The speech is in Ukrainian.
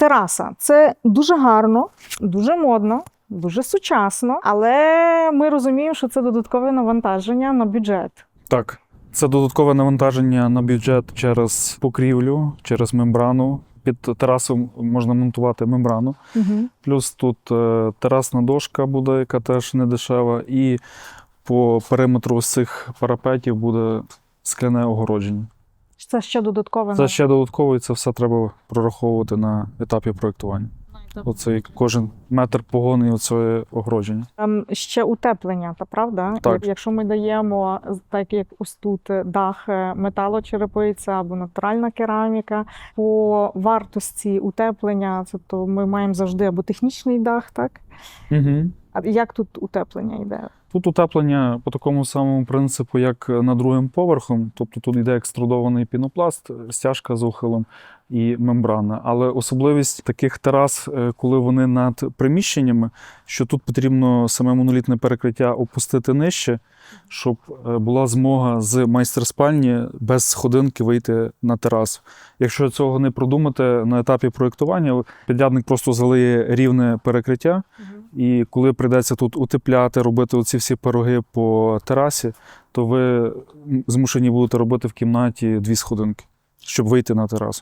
Тераса це дуже гарно, дуже модно, дуже сучасно, але ми розуміємо, що це додаткове навантаження на бюджет. Так, це додаткове навантаження на бюджет через покрівлю, через мембрану. Під терасу можна монтувати мембрану. Угу. Плюс тут е, терасна дошка буде, яка теж не дешева, і по периметру з цих парапетів буде скляне огородження. Це ще додаткове Це ще додатково, і це все треба прораховувати на етапі проєктування. Оцей кожен метр погони і оце огородження. Ем, ще утеплення, та правда? Так. Якщо ми даємо так, як ось тут е, дах е, металочерепиця або натуральна кераміка, по вартості утеплення, це то ми маємо завжди або технічний дах, так? Угу. А як тут утеплення йде? Тут утеплення по такому самому принципу, як над другим поверхом. Тобто тут йде екструдований пінопласт, стяжка з ухилом і мембрана. Але особливість таких терас, е, коли вони над приміщеннями, що тут потрібно саме монолітне перекриття опустити нижче, щоб е, була змога з майстер-спальні без сходинки вийти на терасу. Якщо цього не продумати на етапі проєктування, підрядник просто залиє рівне перекриття. І коли прийдеться тут утепляти, робити оці всі пироги по терасі, то ви змушені будете робити в кімнаті дві сходинки, щоб вийти на терасу.